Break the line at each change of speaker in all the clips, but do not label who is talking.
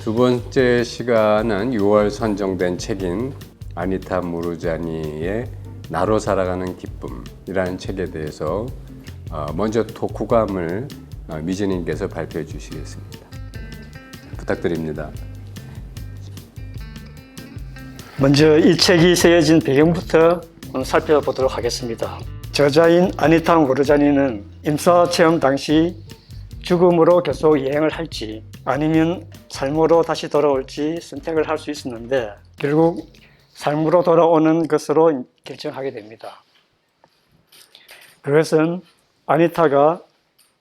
두 번째 시간은 6월 선정된 책인 아니타 무르자니의 나로 살아가는 기쁨이라는 책에 대해서 어, 먼저 독후감을 어, 미진님께서 발표해 주시겠습니다. 부탁드립니다.
먼저 이 책이 쓰여진 배경부터 살펴보도록 하겠습니다. 저자인 아니타 모르자니는 임사 체험 당시 죽음으로 계속 여행을 할지 아니면 삶으로 다시 돌아올지 선택을 할 수 있었는데 결국 삶으로 돌아오는 것으로 결정하게 됩니다. 그것은 아니타가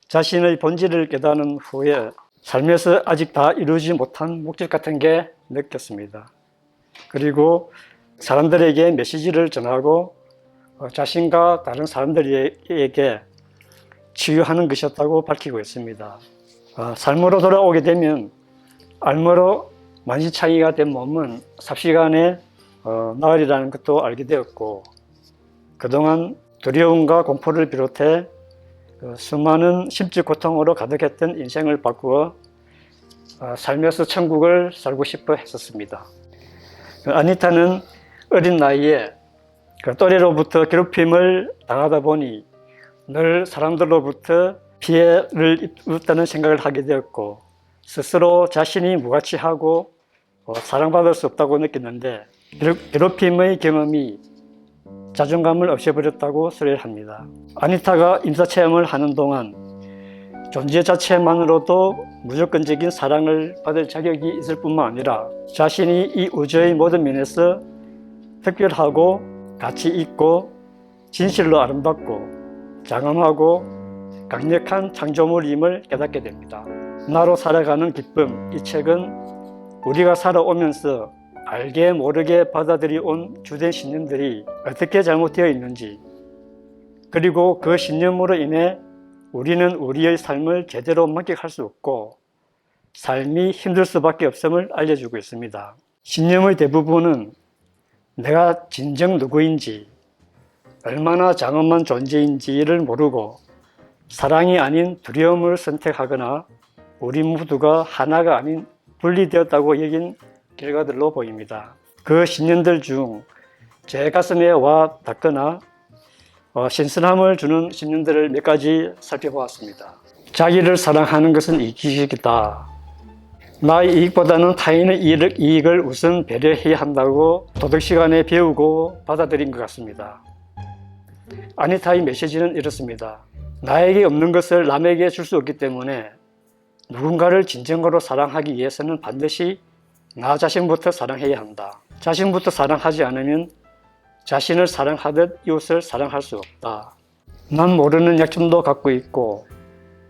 자신의 본질을 깨닫는 후에 삶에서 아직 다 이루지 못한 목적 같은 게 느꼈습니다. 그리고 사람들에게 메시지를 전하고 어, 자신과 다른 사람들에게 치유하는 것이었다고 밝히고 있습니다. 어, 삶으로 돌아오게 되면 알므로 만시창이가 된 몸은 삽시간에 어, 나으리라는 것도 알게 되었고 그동안 두려움과 공포를 비롯해 그 수많은 심적 고통으로 가득했던 인생을 바꾸어 어, 살면서 천국을 살고 싶어 했었습니다. 그 아니타는 어린 나이에 그 또래로부터 괴롭힘을 당하다 보니 늘 사람들로부터 피해를 입었다는 생각을 하게 되었고 스스로 자신이 무가치하고 어, 사랑받을 수 없다고 느꼈는데 괴롭- 괴롭힘의 경험이 자존감을 없애버렸다고 소리를 합니다. 아니타가 임사체험을 하는 동안 존재 자체만으로도 무조건적인 사랑을 받을 자격이 있을 뿐만 아니라 자신이 이 우주의 모든 면에서 특별하고 가치 있고 진실로 아름답고 장엄하고 강력한 창조물임을 깨닫게 됩니다. 나로 살아가는 기쁨 이 책은 우리가 살아오면서 알게 모르게 받아들이 온 주된 신념들이 어떻게 잘못되어 있는지 그리고 그 신념으로 인해 우리는 우리의 삶을 제대로 만끽할 수 없고 삶이 힘들 수밖에 없음을 알려주고 있습니다. 신념의 대부분은 내가 진정 누구인지, 얼마나 장엄한 존재인지를 모르고 사랑이 아닌 두려움을 선택하거나 우리 모두가 하나가 아닌 분리되었다고 여긴 결과들로 보입니다. 그 신념들 중 제 가슴에 와 닿거나 어, 신선함을 주는 신념들을 몇 가지 살펴보았습니다. 자기를 사랑하는 것은 이기적이다. 나의 이익보다는 타인의 이익을 우선 배려해야 한다고 도덕 시간에 배우고 받아들인 것 같습니다. 아니타의 메시지는 이렇습니다. 나에게 없는 것을 남에게 줄 수 없기 때문에 누군가를 진정으로 사랑하기 위해서는 반드시 나 자신부터 사랑해야 한다. 자신부터 사랑하지 않으면 자신을 사랑하듯 이웃을 사랑할 수 없다. 난 모르는 약점도 갖고 있고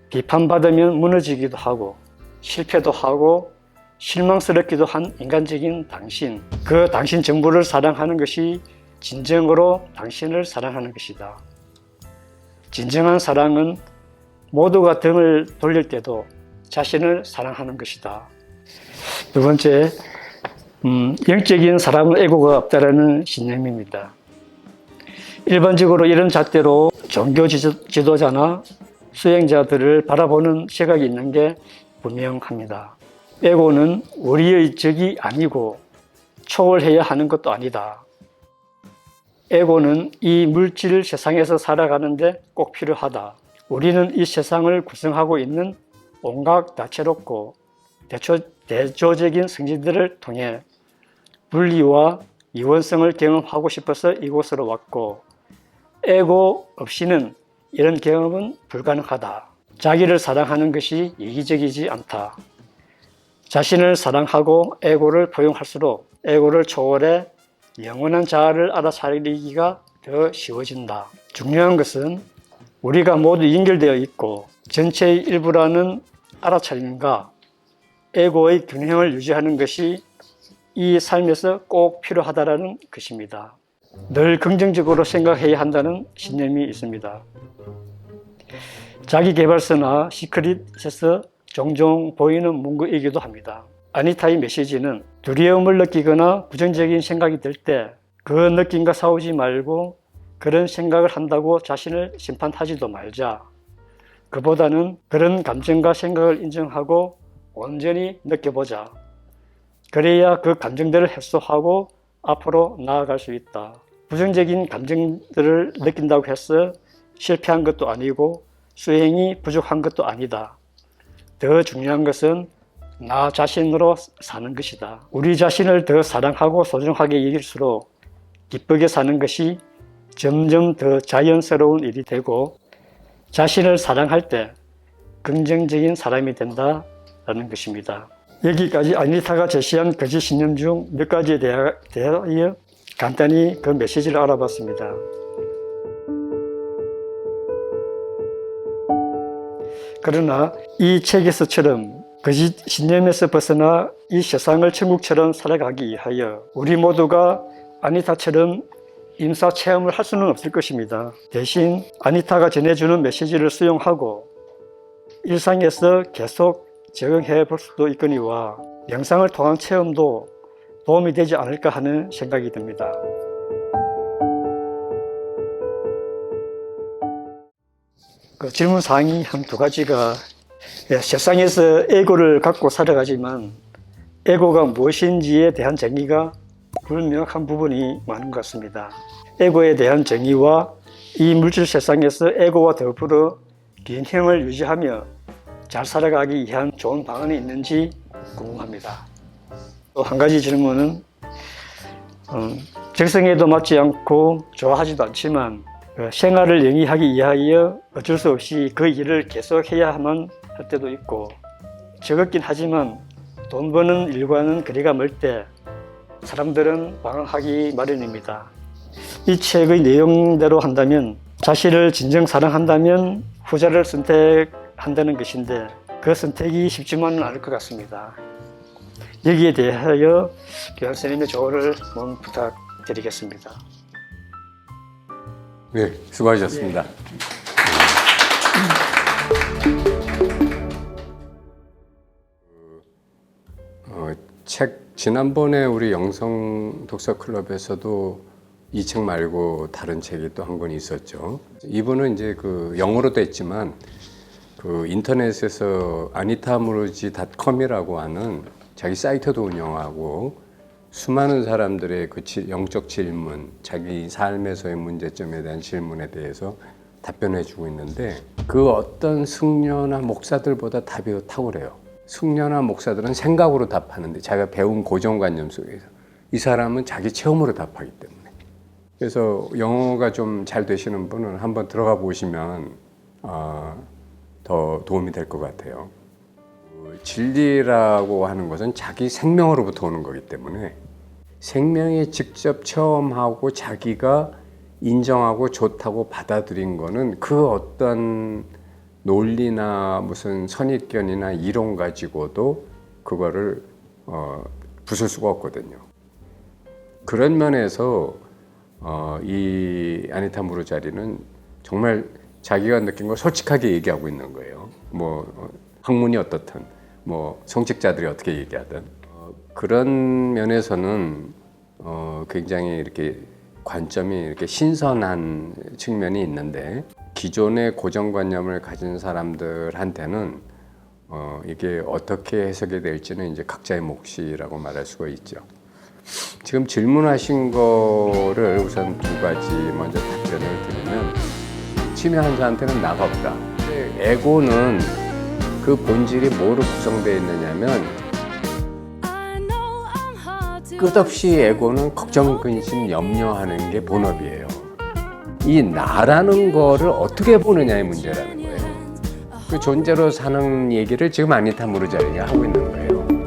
비판받으면 무너지기도 하고 실패도 하고 실망스럽기도 한 인간적인 당신. 그 당신 전부를 사랑하는 것이 진정으로 당신을 사랑하는 것이다. 진정한 사랑은 모두가 등을 돌릴 때도 자신을 사랑하는 것이다. 두 번째, 음, 영적인 사랑은 애고가 없다라는 신념입니다. 일반적으로 이런 잣대로 종교 지도- 지도자나 수행자들을 바라보는 시각이 있는 게 분명합니다. 에고는 우리의 적이 아니고 초월해야 하는 것도 아니다. 에고는 이 물질 세상에서 살아가는데 꼭 필요하다. 우리는 이 세상을 구성하고 있는 온갖 다채롭고 대초, 대조 적인 성질들을 통해 분리와 이원성을 경험하고 싶어서 이곳으로 왔고 에고 없이는 이런 경험은 불가능하다. 자기를 사랑하는 것이 이기적이지 않다. 자신을 사랑하고 에고를 포용할수록 에고를 초월해 영원한 자아를 알아차리기가 더 쉬워진다. 중요한 것은 우리가 모두 연결되어 있고 전체의 일부라는 알아차림과 에고의 균형을 유지하는 것이 이 삶에서 꼭 필요하다라는 것입니다. 늘 긍정적으로 생각해야 한다는 신념이 있습니다. 자기 개발서나 시크릿에서 종종 보이는 문구이기도 합니다. 아니타의 메시지는 두려움을 느끼거나 부정적인 생각이 들 때 그 느낌과 싸우지 말고 그런 생각을 한다고 자신을 심판하지도 말자. 그보다는 그런 감정과 생각을 인정하고 온전히 느껴보자. 그래야 그 감정들을 해소하고 앞으로 나아갈 수 있다. 부정적인 감정들을 느낀다고 해서 실패한 것도 아니고 수행이 부족한 것도 아니다. 더 중요한 것은 나 자신으로 사는 것이다. 우리 자신을 더 사랑하고 소중하게 여길수록 기쁘게 사는 것이 점점 더 자연스러운 일이 되고 자신을 사랑할 때 긍정적인 사람이 된다라는 것입니다. 여기까지 아니타가 제시한 거짓 신념 중 몇 가지에 대하- 대하여 간단히 그 메시지를 알아봤습니다. 그러나 이 책에서처럼 거짓 신념에서 벗어나 이 세상을 천국처럼 살아가기 위하여 우리 모두가 아니타처럼 임사 체험을 할 수는 없을 것입니다. 대신 아니타가 전해주는 메시지를 수용하고 일상에서 계속 적용해 볼 수도 있거니와 영상을 통한 체험도 도움이 되지 않을까 하는 생각이 듭니다. 그 질문 사항이 한 두 가지가 예, 세상에서 에고를 갖고 살아가지만 에고가 무엇인지에 대한 정의가 불명확한 부분이 많은 것 같습니다. 에고에 대한 정의와 이 물질 세상에서 에고와 더불어 균형을 유지하며 잘 살아가기 위한 좋은 방안이 있는지 궁금합니다. 또 한 가지 질문은 음, 적성에도 맞지 않고 좋아하지도 않지만 그 생활을 영위하기 위하여 어쩔 수 없이 그 일을 계속해야만 할 때도 있고 적었긴 하지만 돈 버는 일과는 거리가 멀 때 사람들은 방황하기 마련입니다. 이 책의 내용대로 한다면 자신을 진정 사랑한다면 후자를 선택한다는 것인데 그 선택이 쉽지만은 않을 것 같습니다. 여기에 대하여 교장 선생님의 조언을 부탁드리겠습니다.
네, 수고하셨습니다. 어, 지난번에 우리 영성 독서 클럽에서도 이 책 말고 다른 책이 또 한 권 있었죠. 이분은 이제 그 영어로 됐지만 그 인터넷에서 아니타무르지닷컴이라고 하는 자기 사이트도 운영하고 수많은 사람들의 그 지- 영적 질문, 자기 삶에서의 문제점에 대한 질문에 대해서 답변해 주고 있는데 그 어떤 승려나 목사들보다 답이 더 탁월해요. 승려나 목사들은 생각으로 답하는데 자기가 배운 고정관념 속에서 이 사람은 자기 체험으로 답하기 때문에 그래서 영어가 좀 잘 되시는 분은 한번 들어가 보시면 아, 더 도움이 될 것 같아요. 그 진리라고 하는 것은 자기 생명으로부터 오는 거기 때문에 생명이 직접 체험하고 자기가 인정하고 좋다고 받아들인 거는 그 어떤 논리나 무슨 선입견이나 이론 가지고도 그거를 어, 부술 수가 없거든요. 그런 면에서 어, 이 아니타 무르자리는 정말 자기가 느낀 걸 솔직하게 얘기하고 있는 거예요. 뭐 어, 학문이 어떻든 뭐 성직자들이 어떻게 얘기하든 어, 그런 면에서는 어, 굉장히 이렇게 관점이 이렇게 신선한 측면이 있는데 기존의 고정관념을 가진 사람들한테는 어, 이게 어떻게 해석이 될지는 이제 각자의 몫이라고 말할 수가 있죠. 지금 질문하신 거를 우선 두 가지 먼저 답변을 드리면 치매 환자한테는 나가 없다. 에고는 그 본질이 뭐로 구성되어 있느냐면 끝없이 에고는 걱정, 근심, 염려하는 게 본업이에요. 이 나라는 거를 어떻게 보느냐의 문제라는 거예요. 그 존재로 사는 얘기를 지금 아니타 무르자리가 하고 있는 거예요.